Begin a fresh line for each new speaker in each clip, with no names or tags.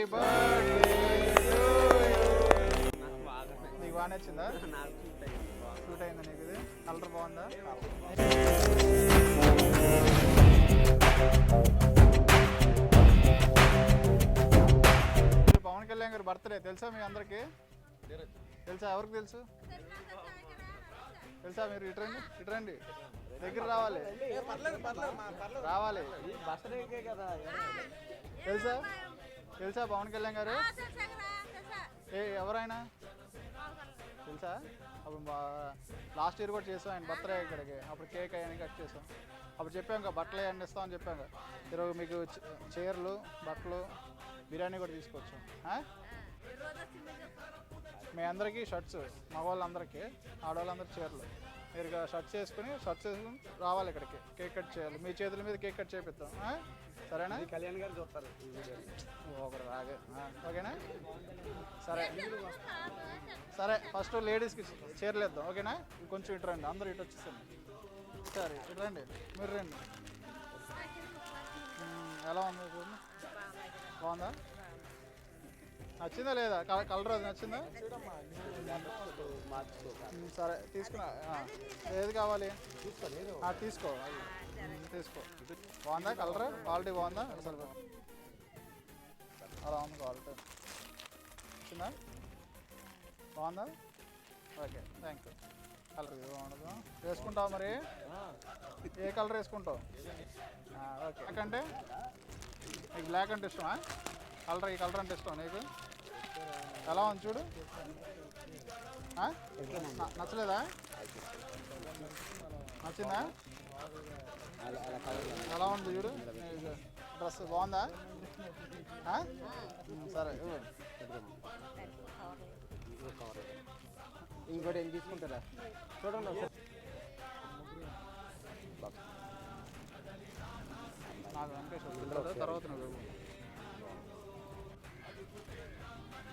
నీకు అయిందా నీకు ఇది కలర్ బాగుందా పవన్ కళ్యాణ్ గారి బర్త్డే తెలుసా మీ అందరికి తెలుసా? ఎవరికి తెలుసు తెలుసా మీరు ఇటు రండి ఇటు రండి దగ్గర రావాలి రావాలి తెలుసా తెలుసా పవన్ కళ్యాణ్ గారు? ఏ ఎవరైనా తెలుసా? అప్పుడు లాస్ట్ ఇయర్ కూడా చేసాం ఆయన బర్త్డే ఇక్కడికి. అప్పుడు కేక్ అవన్నీ కట్ చేసాం. అప్పుడు చెప్పాం కదా బట్టలు అవన్నీ ఇస్తామని చెప్పాం కదా. ఈరోజు మీకు చీరలు బట్టలు బిర్యానీ కూడా తీసుకొచ్చాం? మీ అందరికీ షర్ట్స్ మగవాళ్ళందరికీ ఆడవాళ్ళందరికీ చీరలు. మీరు షర్ట్స్ వేసుకుని షర్ట్స్ వేసుకుని రావాలి ఇక్కడికి. కేక్ కట్ చేయాలి. మీ చేతుల మీద కేక్ కట్ చేపిస్తాం? సరేనా?
కళ్యాణ్ గారు చూస్తారు
ఒకరు రాగే ఓకేనా? సరే. సరే ఫస్ట్ లేడీస్కి చీరలు ఇద్దాం ఓకేనా? కొంచెం ఇటు రండి అందరూ ఇటు వచ్చేసండి సరే ఇటు రండి మీరు రండి. ఎలా ఉంది చూడండి బాగుందా? నచ్చిందా లేదా? కల- కలర్ అది నచ్చిందా? సరే తీసుకున్నా. ఏది కావాలి? ఆ, తీసుకో తీసుకో. బాగుందా? కలర్? క్వాలిటీ బాగుందా? అసలు అలా ఉంది క్వాలిటీ. వచ్చిందా? బాగుందా? ఓకే థ్యాంక్ యూ కలర్ ఇది బాగుండదు? వేసుకుంటావు మరి? ఏ కలర్ వేసుకుంటావు? ఓకే. బ్లాక్ అంటే? నీకు బ్లాక్ అంటే ఇష్టమా? కలర్ ఈ కలర్ అంటే ఇష్టం నీకు? ఎలా ఉంది చూడు? నచ్చలేదా? నచ్చిందా? ఎలా ఉంది చూడు డ్రెస్ బాగుందా? సరే.
ఇంకోటి ఏం తీసుకుంటారా? చూడండి.
నాకు వెంకటేష్. తర్వాత నువ్వు.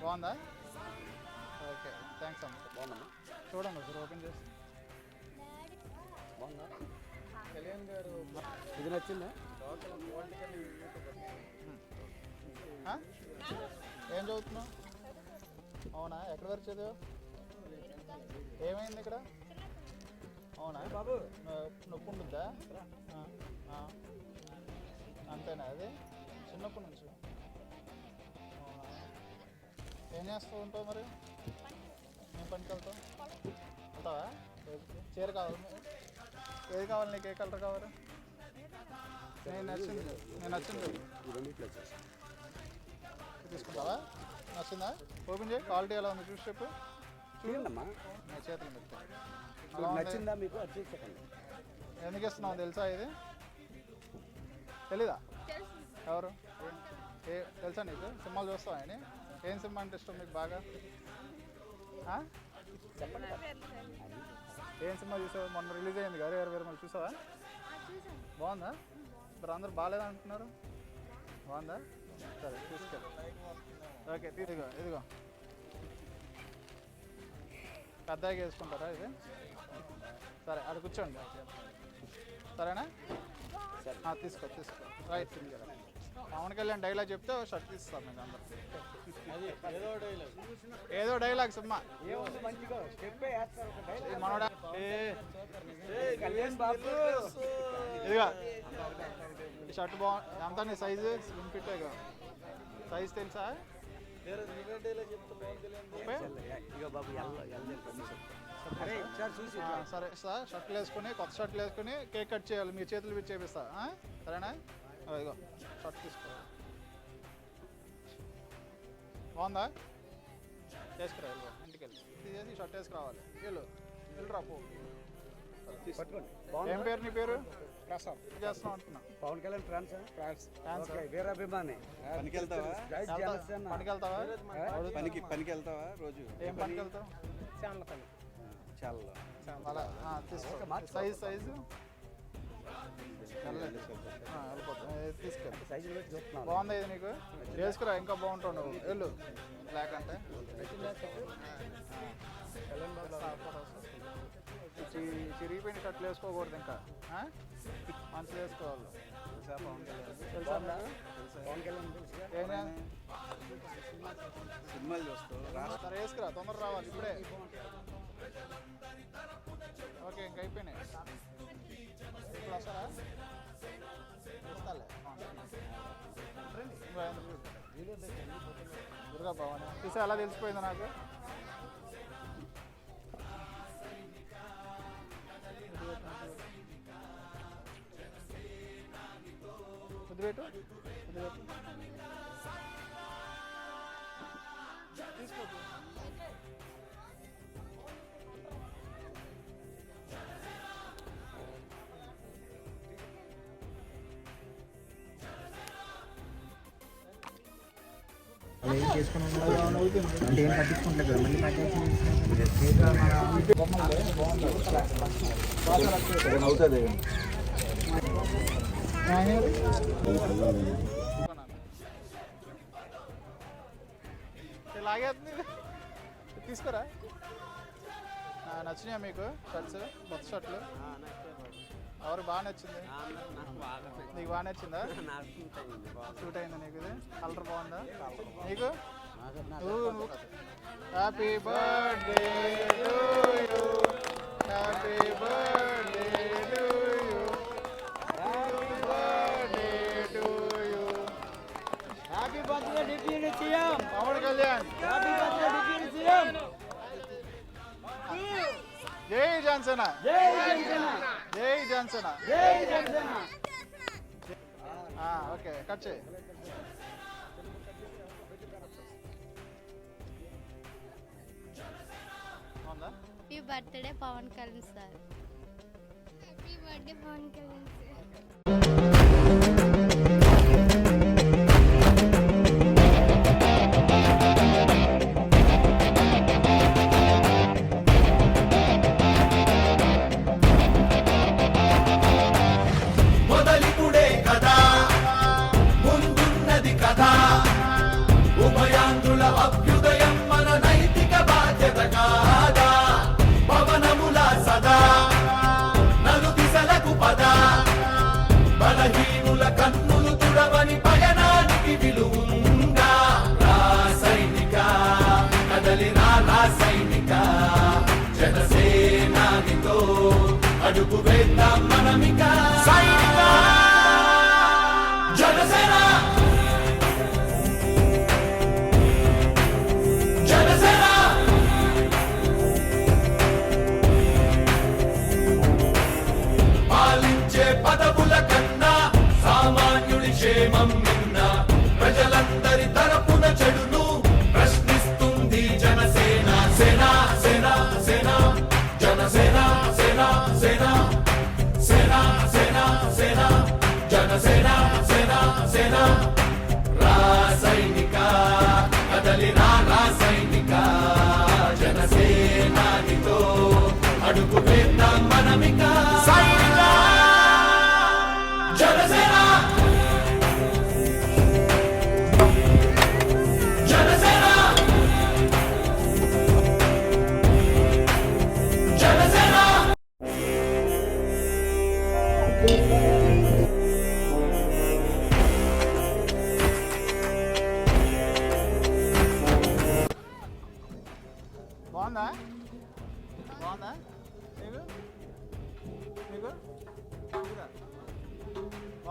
బాగుందా? ఓకే థ్యాంక్స్ అమ్మ.
బాగుందమ్మా.
చూడండి ఒకసారి ఓపెన్ చేసి.
బాగుందా? ఇది నచ్చిందా?
ఏం చదువుతున్నావు? అవునా? ఎక్కడి వరకు చదివావు? ఏమైంది ఇక్కడ? అవునా?
బాబు.
నొప్పి ఉంటుందా. అంతేనా అది? చిన్నప్పటి నుంచి. అవునా? ఏం చేస్తూ ఉంటావు మరి? ఏం పనికి వెళ్తావు? వెళ్తావా? చీర కావాలి? ఏది కావాలి నీకు? ఏ కలర్ కావాలి? నేను నచ్చింది. నేను నచ్చింది. తీసుకుంటావా? నచ్చిందా? ఓపెన్ చేయి. క్వాలిటీ ఎలా ఉంది చూసి చెప్పు.
చూడండమ్మా.
నా చేతులు
మీకు నచ్చిందా మీకు? చెప్పండి.
ఎందుకు ఇస్తున్నావు? తెలుసా ఇది? తెలీదా? ఎవరు? ఏ తెలుసా నీకు? సినిమాలు చూస్తావా ఆయన ఏం సినిమా అంటే ఇష్టం మీకు బాగా? ఆ? ఏం సినిమా చూసావు? మొన్న రిలీజ్ అయింది గారు వేరే వేరే మళ్ళీ చూసావా? బాగుందా? ఇప్పుడు అందరు బాగాలేదు అంటున్నారు బాగుందా? సరే తీసుకెళ్ళి. ఓకే ఇదిగో ఇదిగో. పెద్దగా వేసుకుంటారా ఇది? సరే అక్కడ కూర్చోండి. సరేనా? తీసుకో తీసుకో. రైట్ పవన్ కళ్యాణ్ డైలాగ్ చెప్తే షర్ట్ తీస్తాను మీకు అందరికి. ఏదో డైలాగ్ సినిమా. మనోడా
కళ్యాణ్ బాబు
ఇదిగా షర్ట్ బాగు ఎంత నీ సైజు స్లిమ్ ఫిట్ సైజ్ తెలుసా?
సార్ చూసి
సరే సార్ షర్ట్లు వేసుకుని కొత్త షర్ట్లు వేసుకుని కేక్ కట్ చేయాలి. మీ చేతులు పెట్టి చేపిస్తా? సరేనా? ఇదిగో షర్ట్ తీసుకో. బాగుందా? వేసుకురా ఇంటికి వెళ్ళి. తీసేసి షర్ట్ వేసుకురావాలి. వెళ్ళు. ఏం పేరు నీ పేరు?
ప్రసాద్.
చేస్తున్నావు అంటున్నా?
పవన్ కళ్యాణ్ ఫ్రాన్స్? వీరాభిమాని.
పనికి వెళ్తావా
పనికి వెళ్తావా
పనికి పనికి వెళ్తావా రోజు?
ఏం పనికి వెళ్తావు
ఛానల్ పని
చాలా
అలా ఆ, తీసుకో. Size size. తీసుకెళ్ళి బాగుంది ఇది నీకు? వేసుకురా ఇంకా బాగుంటావు నువ్వు వెళ్ళు బ్లాక్ అంటే చిరిగిపోయిన షర్ట్లు వేసుకోకూడదు ఇంకా? మంచిగా వేసుకోవాలి.
తెలుసా పవన్ కళ్యాణ్?
తెలుసా
సినిమాలు రాష్ట్ర
సరే వేసుకురా తొందర రావాలి ఇప్పుడే. ఓకే ఇంక అయిపోయినాయి. ఇప్పుడు వస్తారా? వస్తాలే. దుర్గా భవాని. చూసా ఎలా తెలిసిపోయింది నాకు. కుదిపెట్టు కుదిపెట్టు తీసుకో
అంటే ఏం పట్టించుకుంటలేదు కదా మళ్ళీ
అవుతుంది
లాగేస్తుంది. తీసుకోరా? ఆ, నచ్చినాయా మీకు? షర్ట్స్ కొత్త షర్ట్లు. ఎవరు బాగా నచ్చింది?
నాకు- బాగా నచ్చింది. సూట్ అయింది
నీకు ఇది? కలర్ బాగుందా? నీకు? నువ్వు happy birthday happy birthday
deputy CM.
Pawan Kalyan.
Deputy CM.
జై జాన్సన్.
జై జనసేన.
జై జాన్సన్.
జై జనసేన.
ఓకే కట్ చేయి.
Happy birthday Pawan Kalyan sir. Happy birthday Pawan Kalyan sir.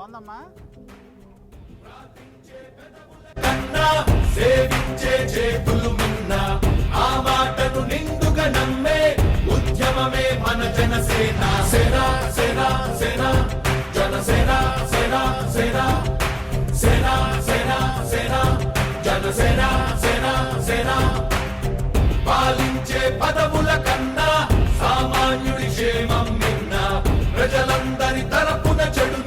బాగుందమ్మా.
సేవించే చేతులు మిన్న ఆ మాటను నిండుగా నమ్మే ఉద్యమమే మన జనసేన సేన సేనా సేనా జనసేన సేనా సేన సేనా సేనా జనసేన పాలించే పదవుల కన్నా సామాన్యుడి క్షేమం నిన్న ప్రజలందరి తరపున
చెడు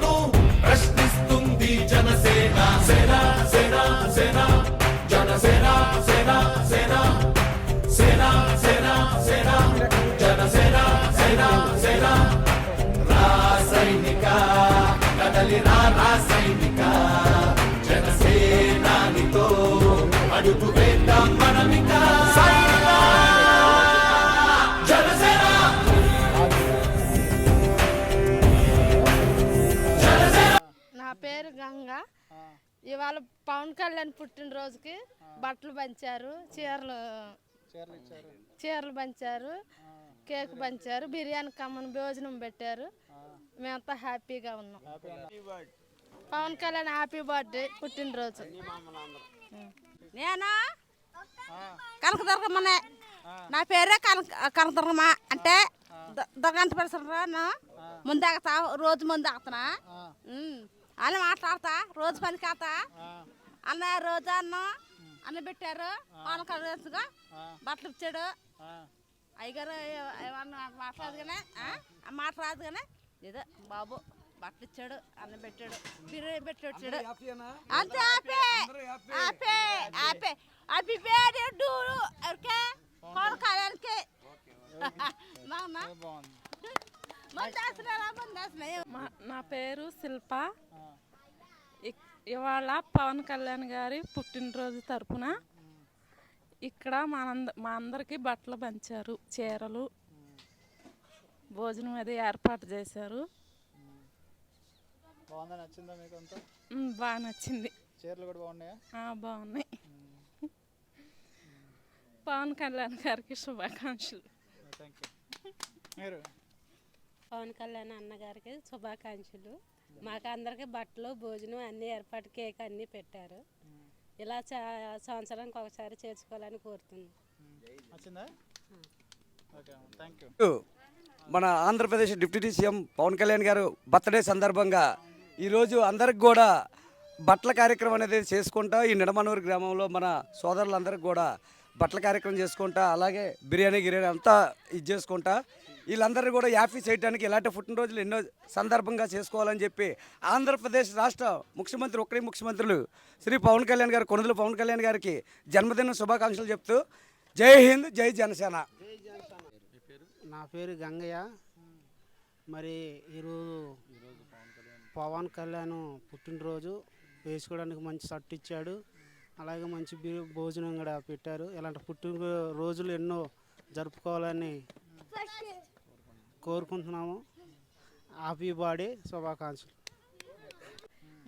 ఇవాళ పవన్ కళ్యాణ్ పుట్టినరోజుకి బట్టలు పంచారు చీరలు
చీరలు ఇచ్చారు
చీరలు పంచారు కేక్ పంచారు బిర్యానీ కమ్మని భోజనం పెట్టారు. మేమంతా హ్యాపీగా ఉన్నాం. పవన్ కళ్యాణ్ హ్యాపీ బర్త్డే పుట్టినరోజు.
నేను? కనకదుర్గమ్మనే. నా పేరే కనక కనకదుర్గమ్మ. అంటే ద- దుర్గంత పరిసరాను ముందు ఆగుతా రోజు ముందు ఆగుతున్నా అని మాట్లాడతా రోజు పనికి వెళ్తా అన్న రోజు అన్న అన్న పెట్టారు వాళ్ళ కలిసిగా బట్టలు ఇచ్చాడు. అయ్యగారు ఏ- ఏమన్నా నాకు మాట్లాడదు కానీ ఆ? మాట రాదు కానీ? ఏదో బాబు బట్టలు ఇచ్చాడు అన్న పెట్టాడు బిర్యానీ పెట్టి వచ్చాడు. అంతే ఆపే ఆపే ఆపే హ్యాపీ. బర్త్డే టు ఎవరికే
మా- నా పేరు శిల్ప. ఇవాళ పవన్ కళ్యాణ్ గారి పుట్టినరోజు తరపున ఇక్కడ మనంద మా అందరికి బట్టలు పంచారు చీరలు భోజనం అది ఏర్పాటు చేశారు.
బాగుందా? నచ్చిందా మీకు అంతా?
మ్, బాగా నచ్చింది.
చీరలు కూడా బాగున్నాయా?
ఆ, బాగున్నాయి. పవన్ కళ్యాణ్ గారికి శుభాకాంక్షలు.
పవన్ కళ్యాణ్ అన్నగారికి శుభాకాంక్షలు. మాకు అందరికి బట్టలు భోజనం అన్ని ఏర్పాటు కేక్ అన్నీ పెట్టారు. ఇలా చా సంవత్సరానికి ఒకసారి చేసుకోవాలని కోరుతున్నాం.
నచ్చిందా? Okay thank you.
మన ఆంధ్రప్రదేశ్ డిప్యూటీ సీఎం పవన్ కళ్యాణ్ గారు బర్త్డే సందర్భంగా ఈరోజు అందరికి కూడా బట్టల కార్యక్రమం అనేది చేసుకుంటా ఈ నిడమనూరు గ్రామంలో మన సోదరులందరికీ కూడా బట్టల కార్యక్రమం చేసుకుంటా అలాగే బిర్యానీ గిర్యానీ అంతా ఇది చేసుకుంటా. వీళ్ళందరూ కూడా యాఫీ చేయడానికి ఇలాంటి పుట్టినరోజులు ఎన్నో సందర్భంగా చేసుకోవాలని చెప్పి ఆంధ్రప్రదేశ్ రాష్ట్ర ముఖ్యమంత్రి ఒక్కడే ముఖ్యమంత్రులు శ్రీ పవన్ కళ్యాణ్ గారు కొనుదల పవన్ కళ్యాణ్ గారికి జన్మదిన శుభాకాంక్షలు చెప్తూ జై హింద్ జై జనసేన.
నా పేరు గంగయ్య. మరి ఈరోజు పవన్ కళ్యాణ్ పుట్టినరోజు వేసుకోవడానికి మంచి షర్ట్ ఇచ్చాడు. అలాగే మంచి భోజనం కూడా పెట్టారు. ఇలాంటి పుట్టిన రోజులు ఎన్నో జరుపుకోవాలని కోరుకుంటున్నాము. హ్యాపీ బర్త్డే శుభాకాంక్షలు.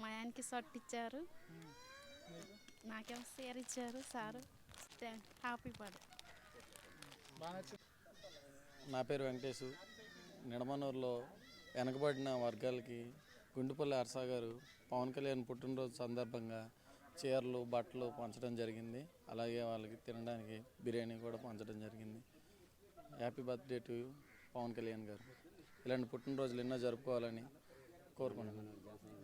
మా ఆయనకి షర్ట్ ఇచ్చారు. నాకేమో చీర ఇచ్చారు సారు. హ్యాపీ బర్త్డే
నా పేరు వెంకటేశు. నిడమనూరులో వెనకబడిన వర్గాలకి గుండుపల్లి అర్సా గారు పవన్ కళ్యాణ్ పుట్టినరోజు సందర్భంగా చీరలు బట్టలు పంచడం జరిగింది. అలాగే వాళ్ళకి తినడానికి బిర్యానీ కూడా పంచడం జరిగింది. Happy birthday to Pawan Kalyan గారు. ఇలాంటి పుట్టినరోజులు ఎన్నో జరుపుకోవాలని కోరుకుంటున్నాను.